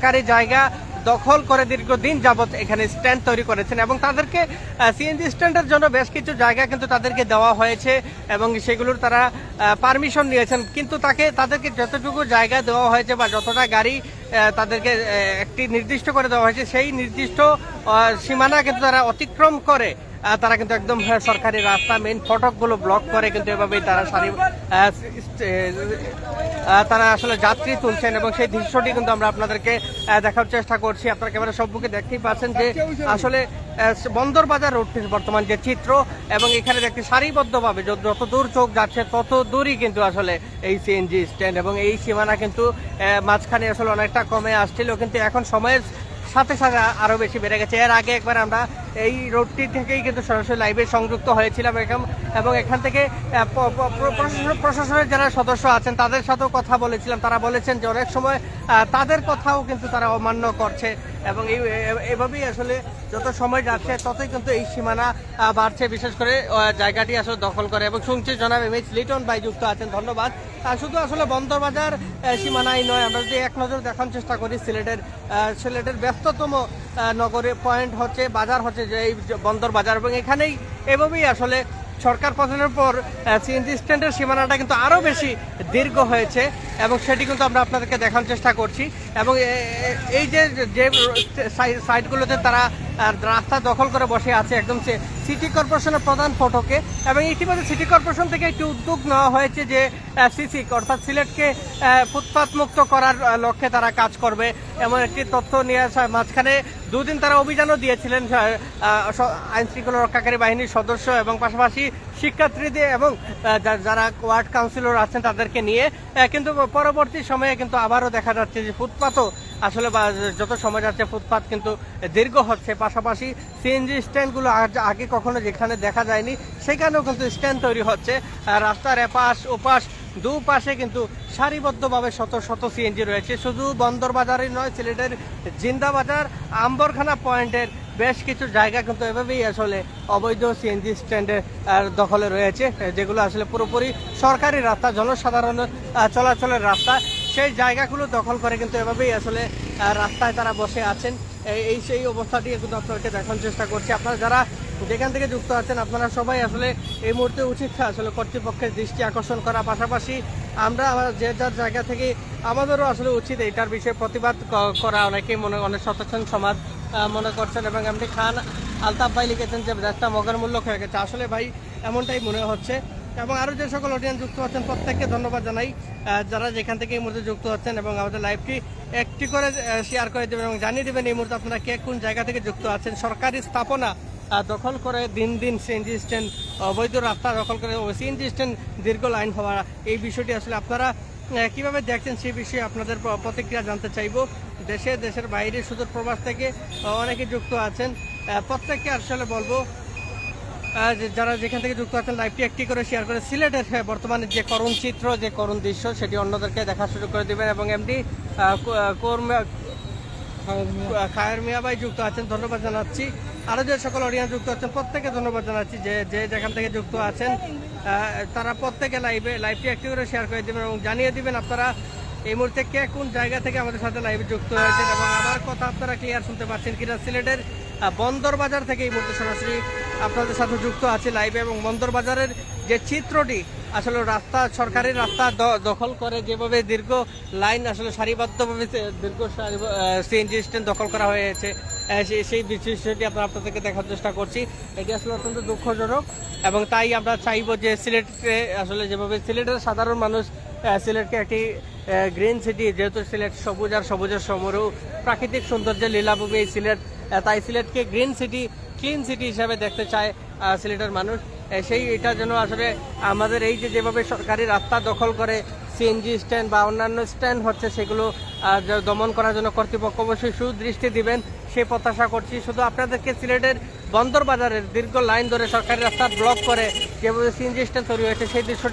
সরকারি জায়গা দখল করে দীর্ঘদিন যাবত এখানে স্ট্যান্ড তৈরি করেছেন এবং তাদেরকে সিএনজি স্ট্যান্ডের জন্য বেশ কিছু জায়গা কিন্তু তাদেরকে দেওয়া হয়েছে এবং সেগুলোর তারা পারমিশন নিয়েছেন। কিন্তু তাকে, তাদেরকে যতটুকু জায়গা দেওয়া হয়েছে বা যতটা গাড়ি তাদেরকে একটি নির্দিষ্ট করে দেওয়া হয়েছে, সেই নির্দিষ্ট সীমানা কিন্তু তারা অতিক্রম করে তারা কিন্তু একদম সরকারি রাস্তা মেইন ফটকগুলো ব্লক করে কিন্তু এভাবেই তারা সারি তারা আসলে যাত্রী তুলছেন এবং সেই দৃশ্যটি কিন্তু আমরা আপনাদেরকে দেখার চেষ্টা করছি। আপনারা ক্যামেরা সম্মুখে দেখতেই পাচ্ছেন যে আসলে বন্দর বাজার রোডটির বর্তমান যে চিত্র এবং এখানে দেখতে সারিবদ্ধভাবে যত দূর চোখ যাচ্ছে তত দূরই কিন্তু আসলে এই সিএনজি স্ট্যান্ড এবং এই সীমানা কিন্তু মাঝখানে আসলে অনেকটা কমে আসছিল। কিন্তু এখন সময়ের সাথে সাথে আরও বেশি বেড়ে গেছে। এর আগে একবার আমরা এই রোডটি থেকেই কিন্তু সরাসরি লাইভে সংযুক্ত হয়েছিলাম এরকম। এবং এখান থেকে প্রশাসনের যারা সদস্য আছেন, তাদের সাথেও কথা বলেছিলাম। তারা বলেছেন যে অনেক সময় তাদের কথাও কিন্তু তারা অমান্য করছে। এবং এই এভাবেই আসলে যত সময় যাচ্ছে, ততই কিন্তু এই সীমানা বাড়ছে। বিশেষ করে জায়গাটি আসলে দখল করে। এবং শুনছি জনাব এম এইচ লিটন ভাই যুক্ত আছেন। ধন্যবাদ। শুধু আসলে বন্দরবাজার সীমানাই নয়, আমরা যদি এক নজর দেখার চেষ্টা করি, সিলেটের সিলেটের ব্যস্ততম নগরে পয়েন্ট হচ্ছে, বাজার হচ্ছে যে এই বন্দর বাজার এবং এখানেই, এভাবেই আসলে সরকার পতনের পর সিএনজি স্ট্যান্ডের সীমানাটা কিন্তু আরও বেশি দীর্ঘ হয়েছে এবং সেটি কিন্তু আমরা আপনাদেরকে দেখানোর চেষ্টা করছি। এবং এই যে যে সাইটগুলোতে তারা আহ, রাস্তা দখল করে বসে আছে একদম সিটি কর্পোরেশনের প্রধান ফটকে। এবং ইতিমধ্যে সিটি কর্পোরেশন থেকে একটি উদ্যোগ নেওয়া হয়েছে যে সিসি অর্থাৎ সিলেটকে ফুটপাত মুক্ত করার লক্ষ্যে তারা কাজ করবে। এমন একটি তথ্য নিয়ে আসা মাঝখানে দুদিন তারা অভিযানও দিয়েছিলেন আইন শৃঙ্খলা রক্ষাকারী বাহিনীর সদস্য এবং পাশাপাশি শিক্ষার্থীদের এবং যারা ওয়ার্ড কাউন্সিলর আছেন তাদেরকে নিয়ে। কিন্তু পরবর্তী সময়ে কিন্তু আবারও দেখা যাচ্ছে যে ফুটপাতও আসলে যত সময় যাচ্ছে, ফুটপাত কিন্তু দীর্ঘ হচ্ছে। পাশাপাশি সিএনজি স্ট্যান্ডগুলো আগে কখনো যেখানে দেখা যায়নি, সেখানেও কিন্তু স্ট্যান্ড তৈরি হচ্ছে। রাস্তার এপাশ, ওপাশ, দুপাশে কিন্তু সারিবদ্ধভাবে শত শত সিএনজি রয়েছে। শুধু বন্দর বাজারই নয়, সিলেটের জিন্দাবাজার আম্বরখানা পয়েন্টের বেশ কিছু জায়গা কিন্তু এভাবেই আসলে অবৈধ সিএনজি স্ট্যান্ডের দখলে রয়েছে, যেগুলো আসলে পুরোপুরি সরকারি রাস্তা, জনসাধারণের চলাচলের রাস্তা। সেই জায়গাগুলো দখল করে কিন্তু এভাবেই আসলে রাস্তায় তারা বসে আছেন। এই- সেই অবস্থাটি কিন্তু আপনাদেরকে দেখানোর চেষ্টা করছি। আপনারা যারা যেখান থেকে যুক্ত আছেন, আপনারা সবাই আসলে এই মুহূর্তে উচিত আসলে কর্তৃপক্ষের দৃষ্টি আকর্ষণ করা। পাশাপাশি আমরা যে যার জায়গা থেকে আমাদেরও আসলে উচিত এটার বিষয়ে প্রতিবাদ করা। অনেকেই মনে, অনেক সচেতন সমাজ মনে করছেন এবং এমনি খান আলতাফ ভাই লিখেছেন যে দেশটা মগের মূল্য হয়ে গেছে। আসলে ভাই, এমনটাই মনে হচ্ছে। এবং আরও যে সকল অডিয়েন্স যুক্ত আছেন, প্রত্যেককে ধন্যবাদ জানাই। যারা যেখান থেকে এই মুহূর্তে যুক্ত হচ্ছেন এবং আমাদের লাইভটি একটি করে শেয়ার করে দেবেন এবং জানিয়ে দেবেন এই মুহূর্তে আপনারা কে কোন জায়গা থেকে যুক্ত আছেন। সরকারি স্থাপনা দখল করে দিন দিন সিএনজি স্ট্যান্ড অবৈধ রাস্তা দখল করে সিএনজি স্ট্যান্ড দীর্ঘ লাইন হওয়া। এই বিষয়টি আসলে আপনারা কীভাবে দেখছেন সেই বিষয়ে আপনাদের প্রতিক্রিয়া জানতে চাইব। দেশে, দেশের বাইরে সুদূর প্রবাস থেকে অনেকে যুক্ত আছেন। প্রত্যেককে আসলে বলব যারা যেখান থেকে যুক্ত আছেন লাইভটি একটি করে শেয়ার করে সিলেটের বর্তমানে যে করুণ চিত্র যে করুণ দৃশ্য সেটি অন্যদেরকে দেখার সুযোগ করে দেবেন এবং এমডি খায়ের মিয়া ভাই যুক্ত আছেন ধন্যবাদ জানাচ্ছি। আরও যে সকল অডিয়েন্স যুক্ত আছেন প্রত্যেকে ধন্যবাদ জানাচ্ছি যে যে যেখান থেকে যুক্ত আছেন তারা প্রত্যেকে লাইভে লাইভটি একটি করে শেয়ার করে দেবেন এবং জানিয়ে দিবেন আপনারা এই মুহূর্তে কে কোন জায়গা থেকে আমাদের সাথে লাইভে যুক্ত হয়েছেন এবং আমার কথা আপনারা ক্লিয়ার শুনতে পাচ্ছেন কিনা সিলেটের বন্দর বাজার থেকে এই মুহূর্তে সরাসরি আপনাদের সাথে যুক্ত আছে লাইভে এবং বন্দর বাজারের যে চিত্রটি, আসলে রাস্তা, সরকারি রাস্তা দখল করে যেভাবে দীর্ঘ লাইন আসলে সারিবদ্ধভাবে দীর্ঘ সিএনজি স্ট্যান্ড দখল করা হয়েছে সেই- বিষয়টি আমরা আপনাদেরকে দেখার চেষ্টা করছি। এটি আসলে অত্যন্ত দুঃখজনক এবং তাই আমরা চাইব যে সিলেটকে আসলে যেভাবে, সিলেটের সাধারণ মানুষ সিলেটকে একটি গ্রিন সিটি, যেহেতু সিলেট সবুজ আর সবুজের সমরু প্রাকৃতিক সৌন্দর্যের লীলাভূমি সিলেট তাই সিলেটকে গ্রিন সিটি, ক্লিন সিটি হিসাবে দেখতে চায় সিলেটের মানুষ। সেই এটা যেন আসলে আমাদের এই যে যেভাবে সরকারি রাস্তা দখল করে সিএনজি স্ট্যান্ড বা অন্যান্য স্ট্যান্ড হচ্ছে, সেগুলো দমন করার জন্য কর্তৃপক্ষ অবশ্যই সুদৃষ্টি দিবেন। সেই প্রত্যাশা করছি, শুধু আপনাদেরকে সিলেটের বন্দর বাজারের দীর্ঘ লাইন ধরে সরকারি রাস্তা ব্লক করে, যেভাবে সিএনজি স্ট্যান্ড তৈরি হয়েছে, সেই দৃশ্য